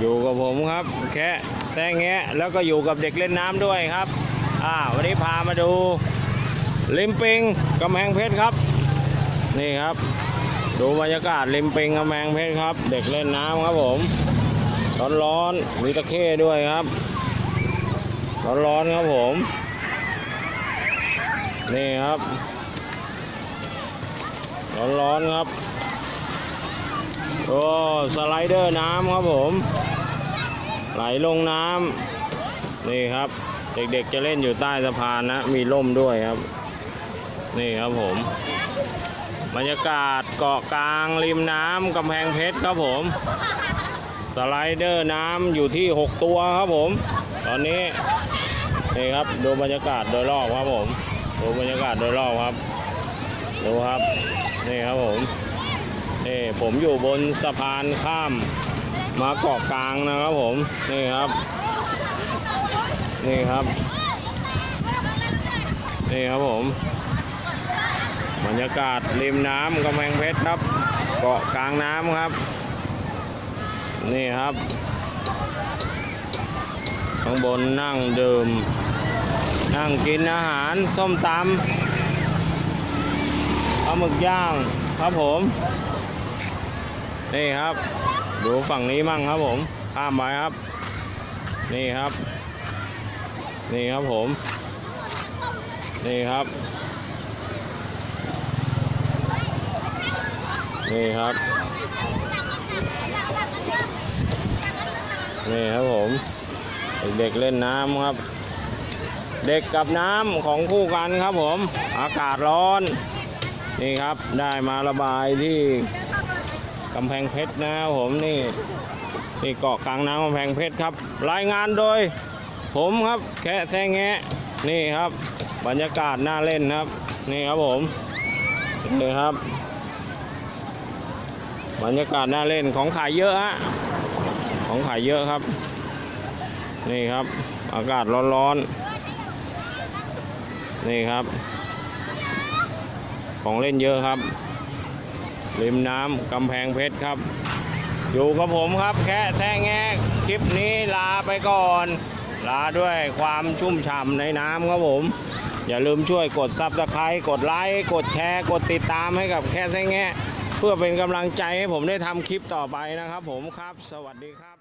อยู่กับผมครับ แค่แซงแงะแล้วก็อยู่กับเด็กเล่นน้ำด้วยครับ อ่า วันนี้พามาดูริมปิงกำแพงเพชรครับ นี่ครับ ดูบรรยากาศริมปิงกำแพงเพชรครับ เด็กเล่นน้ำครับผมร้อนๆมีตะเข้ด้วยครับ ร้อนๆครับผม นี่ครับ ร้อนๆครับโอ้สไลเดอร์น้ำครับผม ไหลลงน้ำนี่ครับ เด็กๆจะเล่นอยู่ใต้สะพานนะ มีร่มด้วยครับ นี่ครับผม บรรยากาศเกาะกลางริมน้ำกำแพงเพชรครับผมสไลเดอร์น้ำอยู่ที่ 6 ตัวครับผม ตอนนี้นี่ครับดูบรรยากาศโดยรอบครับผมดูบรรยากาศโดยรอบครับดูครับนี่ครับผมนี่ผมอยู่บนสะพานข้าม มาเกาะกลางนะครับผม นี่ครับ นี่ครับ นี่ครับผม บรรยากาศริมน้ำกำแพงเพชรครับ เกาะกลางน้ำครับ นี่ครับ ข้างบนนั่งดื่ม นั่งกินอาหารส้มตำปลาหมึกย่างครับผม นี่ครับ ดูฝั่งนี้มั่งครับผมข้ามไปครับ นี่ครับ นี่ครับผม นี่ครับ นี่ครับ นี่ครับผม เด็กเล่นน้ำครับ เด็กกับน้ำของคู่กันครับผม อากาศร้อน นี่ครับ ได้มาระบายที่ำแพงเพชรนะครับผมนี่นี่เกาะกลางน้ำกำแพงเพชรครับ รายงานโดย ผมครับแค่แซงแงะนี่ครับ บรรยากาศน่าเล่นครับ นี่ครับผมนี่ครับ บรรยากาศน่าเล่นของขายเยอะฮะของขายเยอะครับ นี่ครับ อากาศร้อนๆนี่ครับ ของเล่นเยอะครับ ริมน้ำกำแพงเพชรครับ อยู่กับผมครับแค่แท่แงคลิปนี้ลาไปก่อน ลาด้วยความชุ่มฉ่ำในน้ำครับผม อย่าลืมช่วยกดซับสไครต์กดไลค์กดแชร์ กดติดตามให้กับแค่แท่แงเพื่อเป็นกำลังใจให้ผมได้ทำคลิปต่อไปนะครับผมครับ สวัสดีครับ